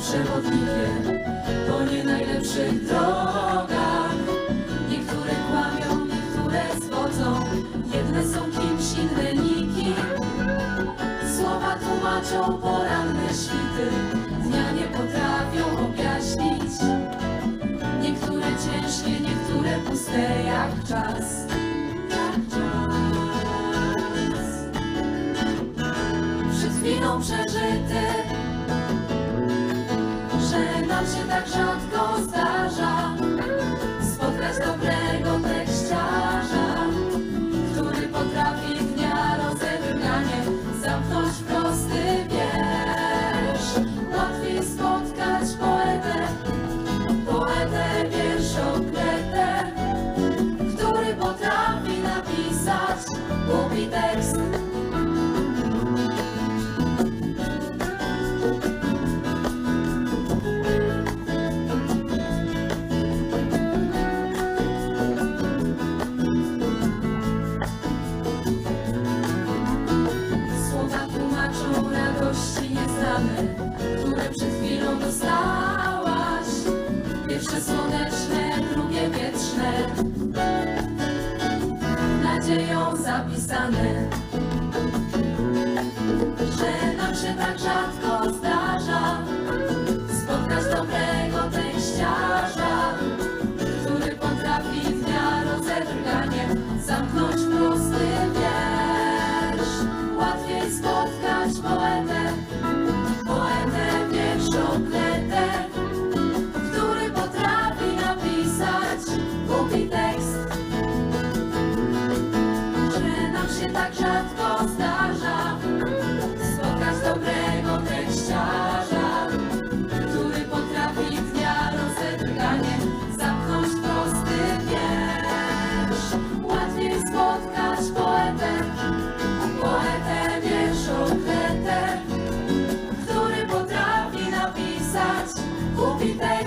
przewodnikiem po nie najlepszych drogach. Niektóre kłamią, niektóre zwodzą, jedne są kimś, inne nikim. Słowa tłumaczą poranne świty, dnia nie potrafią objaśnić. Niektóre ciężkie, niektóre puste jak czas. Jak czas. Przed chwilą przeżyty, się tak rzadko nadzieją zapisane. Że nam się tak rzadko tak rzadko zdarza spotkać dobrego tekściarza, który potrafi dnia rozedrganie zamknąć prosty wiersz. Łatwiej spotkać poetę, poetę wierszokletę, który potrafi napisać głupi tekst.